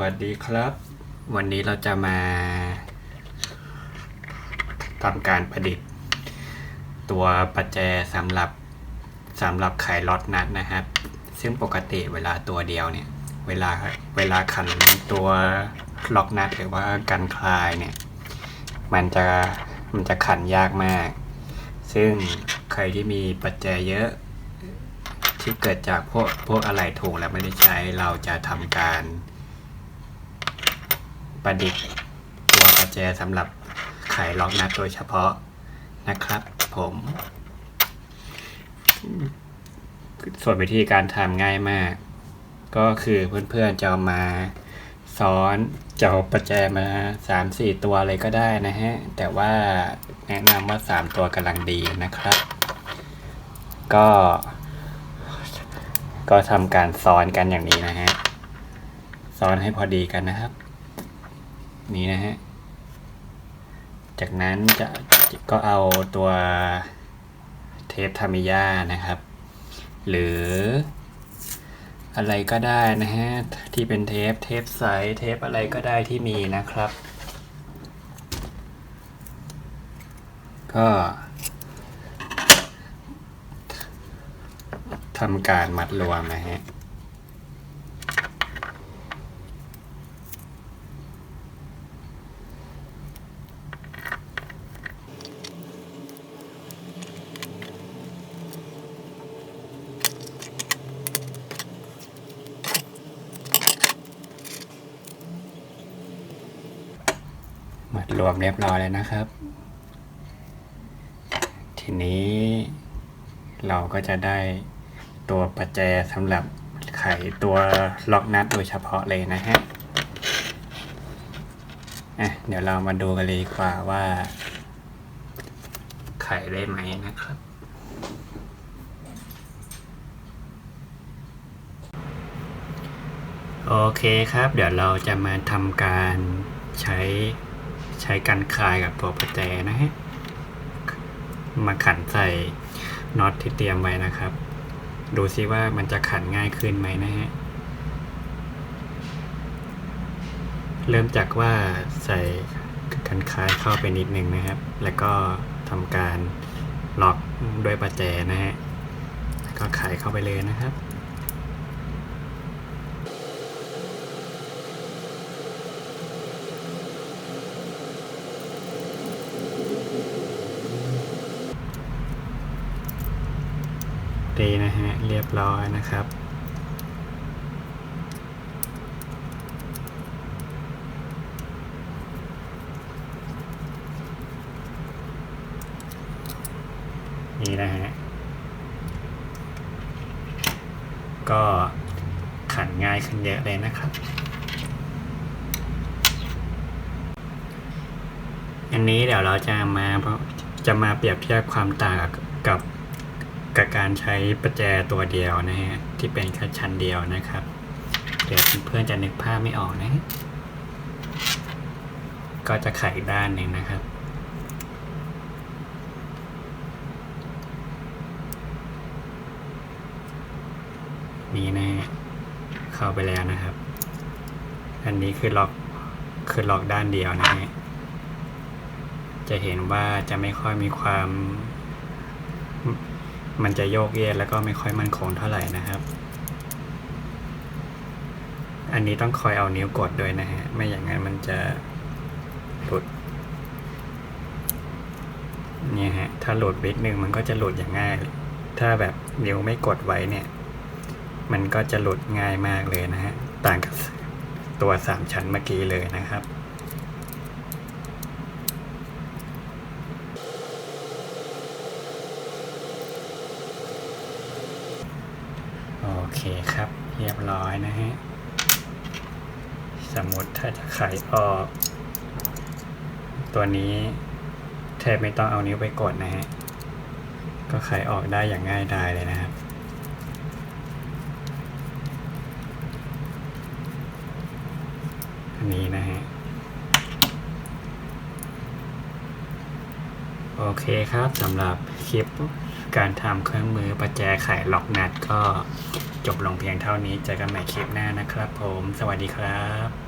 วัสดีครับ วันนี้เราจะมาทำการประดิษฐ์ ตัวประแจสำหรับสำหรับไขล็อตนัดนะครับ ซึ่งปกติเวลาตัวเดียวเนี่ย เวลาเวลาขันตัวล็อกนัดหรือว่ากันคลายเนี่ย มันจะมันจะขันยากมาก ซึ่งใครที่มีปัจจัยเยอะที่เกิดจากพวกพวกอะไรถูกแล้วไม่ได้ใช้เราจะทำการ ประดิษฐ์ตัวประแจสำหรับไขล็อกนัดโดยเฉพาะนะครับผมส่วนวิธีการทำง่ายมาก ก็คือเพื่อนๆจะเอามาซ้อนจะเอาประแจมาสามสี่ตัวเลยก็ได้นะฮะ แต่ว่าแนะนำว่าสามตัวกำลังดีนะครับ ก็ ก็ทำการซ้อนกันอย่างนี้นะฮะ ซ้อนให้พอดีกันนะครับ นี่นะฮะ จากนั้นจะก็เอาตัวเทปทามิยานะครับ หรืออะไรก็ได้นะฮะ ที่เป็นเทปเทปใสเทปอะไรก็ได้ที่มีนะครับ ก็ทำการมัดรวมนะฮะ มัดรวมเรียบร้อยแล้วนะครับ ทีนี้เราก็จะได้ตัวประแจสำหรับไขตัวล็อกนัดโดยเฉพาะเลยนะฮะอะเดี๋ยวเรามาดูกันเลยดีกว่าว่า ไขได้ไหมนะครับโอเคครับ เดี๋ยวเราจะมาทำการใช้ ใช้กันคลายกับตัวประแจนะฮะ มาขันใส่น็อตที่เตรียมไว้นะครับ ดูซิว่ามันจะขันง่ายขึ้นไหมนะฮะ เริ่มจากว่าใส่กันคลายเข้าไปนิดนึงนะครับ แล้วก็ทำการล็อกด้วยประแจนะฮะ ก็ไขเข้าไปเลยนะครับ ดีนะฮะ เรียบร้อยนะครับนี่นะฮะ ก็ขันง่ายขึ้นเยอะเลยนะครับ อันนี้เดี๋ยวเราจะมาจะมาเปรียบเทียบความต่างกับ กับการใช้ประแจตัวเดียวนะฮะที่เป็นแค่ชั้นเดียวนะครับ เดี๋ยวเพื่อนจะนึกภาพไม่ออกนะ ก็จะไขอีกด้านหนึ่งนะครับนี่นะฮะเข้าไปแล้วนะครับ อันนี้คือล็อกคือล็อกด้านเดียวนะฮะจะเห็นว่าจะไม่ค่อยมีความ มันจะโยกเยกแล้วก็ไม่ค่อยมั่นคงเท่าไหร่นะครับ อันนี้ต้องคอยเอานิ้วกดด้วยนะฮะ ไม่อย่างนั้นมันจะหลุดเนี่ยฮะ ถ้าหลุดวิดหนึ่งมันก็จะหลุดอย่างง่าย ถ้าแบบนิ้วไม่กดไว้เนี่ย มันก็จะหลุดง่ายมากเลยนะฮะ ต่างกับตัวสามชั้นเมื่อกี้เลยนะครับ เคครับ เรียบร้อยนะฮะ สมมติถ้าจะไขออก ตัวนี้แทบไม่ต้องเอานิ้วไปกดนะฮะ ก็ไขออกได้อย่างง่ายดายเลยนะครับอันนี้นะฮะ โอเคครับสำหรับคลิป การทำเครื่องมือประแจไขล็อกนัดก็จบลงเพียงเท่านี้เจอกันใหม่คลิปหน้านะครับผม สวัสดีครับ